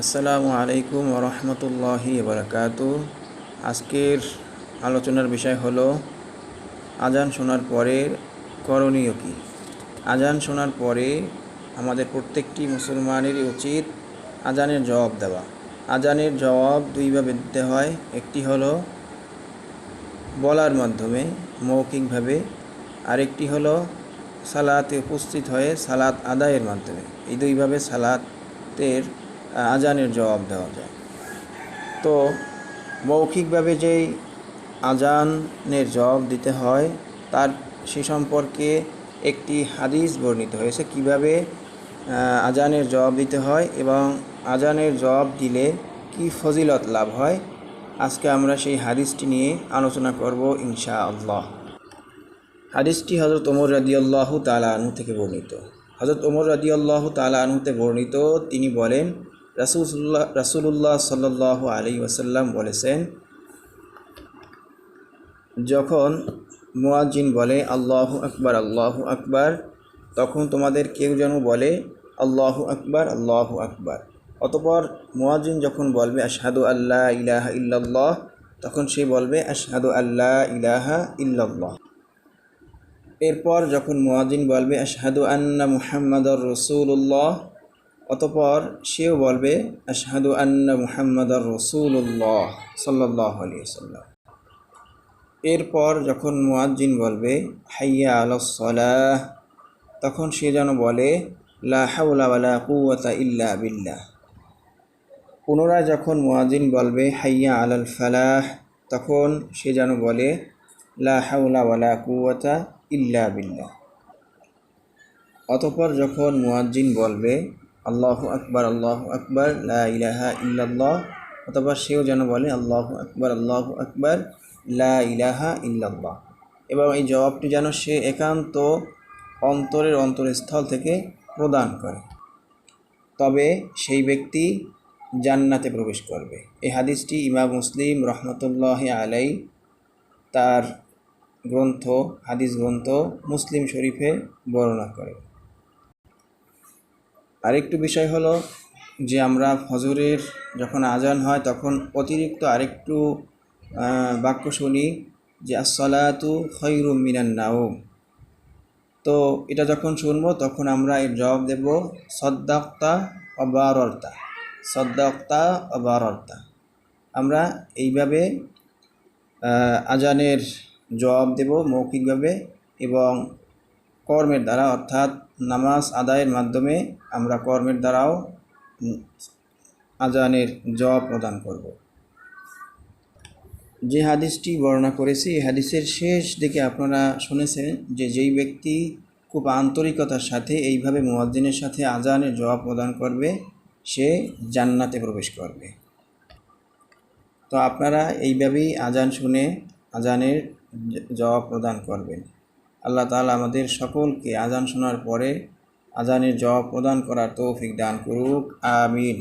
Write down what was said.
আসসালামু আলাইকুম রহমতুল্লাহি বারাকাত আজকের আলোচনার বিষয় হলো, আজান শোনার পরে করণীয় কী? আজান শোনার পরে আমাদের প্রত্যেকটি মুসলমানেরই উচিত আজানের জবাব দেওয়া। আজানের জবাব দুইভাবে দিতে হয়। একটি হলো, বলার মাধ্যমে মৌখিকভাবে। আরেকটি হলো, সালাতে উপস্থিত হয়ে সালাত আদায়ের মাধ্যমে। এই দুইভাবে সালাতের আজানের জবাব দেওয়া যায়। তো মৌখিকভাবে যেই আজানের জবাব দিতে হয়, তার সে সম্পর্কে একটি হাদিস বর্ণিত হয়েছে কীভাবে আজানের জবাব দিতে হয় এবং আজানের জবাব দিলে কি ফজিলত লাভ হয়। আজকে আমরা সেই হাদিসটি নিয়ে আলোচনা করব ইনশা আল্লাহ হাদিসটি হজরত ওমর রাদিয়াল্লাহু তালা আনহু থেকে বর্ণিত। হজরত ওমর রাদিয়াল্লাহু তালা আনহুতে বর্ণিত, তিনি বলেন রাসুলুল্লাহ রাসুলুল্লাহ সাল্লাহ আলী ওসাল্লাম বলেছেন, যখন মুয়াজ্জিন বলে, আল্লাহ আকবার আল্লাহ আকবার, তখন তোমাদের কেউ যেন বলে, আল্লাহ আকবার আল্লাহ আকবার। অতপর মুয়াজ্জিন যখন বলবে, আশহাদু আল্লাহ ইলাহা ইল্লাল্লাহ, তখন সে বলবে, আশহাদু আল্লাহ ইলাহা ইল্লাল্লাহ। এরপর যখন মুয়াজ্জিন বলবে, আশহাদু আন্না মুহাম্মাদর রসুল্লাহ অতপর সেও বলবে, আশহাদু আন্না মুহাম্মাদর রসুল্লাহ সাল্লাহ আলিয়া সাল্লাম এরপর যখন মুয়াজ্জিন বলবে, হাইয়া আলসলাহ তখন সে যেন বলে, লা ওয়ালা ইল্লা বিল্লাহ। পুনরায় যখন মুয়াজ্জিন বলবে, হাইয়া আলাল ফালাহ, তখন সে যেন বলে, লা কুওয়াতা ইল্লা বিল্লাহ। অতপর যখন মুয়াজ্জিন বলবে আল্লাহ আকবার, আল্লাহ আকবর ইলাহা ইল্লাল্লাহ, অথবা সেও যেন বলে আল্লাহ আকবার, আল্লাহ আকবর ইলাহা ইল্লাল্লাহ। এবং এই জবাবটি যেন সে একান্ত অন্তরের অন্তরস্থল থেকে প্রদান করে। তবে সেই ব্যক্তি জান্নাতে প্রবেশ করবে। এই হাদিসটি ইমাম মুসলিম রহমতুল্লাহ আলাই তার গ্রন্থ, হাদিস গ্রন্থ মুসলিম শরীফে বর্ণনা করে। আরেকটু বিষয় হলো যে আমরা ফজরের যখন আজান হয় তখন অতিরিক্ত আরেকটু বাক্য শুনি যে আসলাতু খৈরুম মিনান নাওম। তো এটা যখন শুনব তখন আমরা এর জবাব দেব সদ্দাক্তা অবারতা সদ্দাক্তা অবারতা আমরা এইভাবে আজানের জবাব দেব মৌখিকভাবে এবং কর্মের দ্বারা, অর্থাৎ নামাজ আদায়ের মাধ্যমে আমরা কর্মের দ্বারাও আজানের জবাব প্রদান করব। যে হাদিসটি বর্ণনা করেছি, এই হাদিসের শেষ দিকে আপনারা শুনেছেন যে যেই ব্যক্তি খুব আন্তরিকতার সাথে এইভাবে মুয়াজ্জিনের সাথে আজানের জবাব প্রদান করবে, সে জান্নাতে প্রবেশ করবে। তো আপনারা এইভাবেই আজান শুনে আজানের জবাব প্রদান করবেন। আল্লাহ তালা আমাদের সকলকে আজান শোনার পরে আজানের জবাব প্রদান করার তৌফিক দান করুক, আমিন।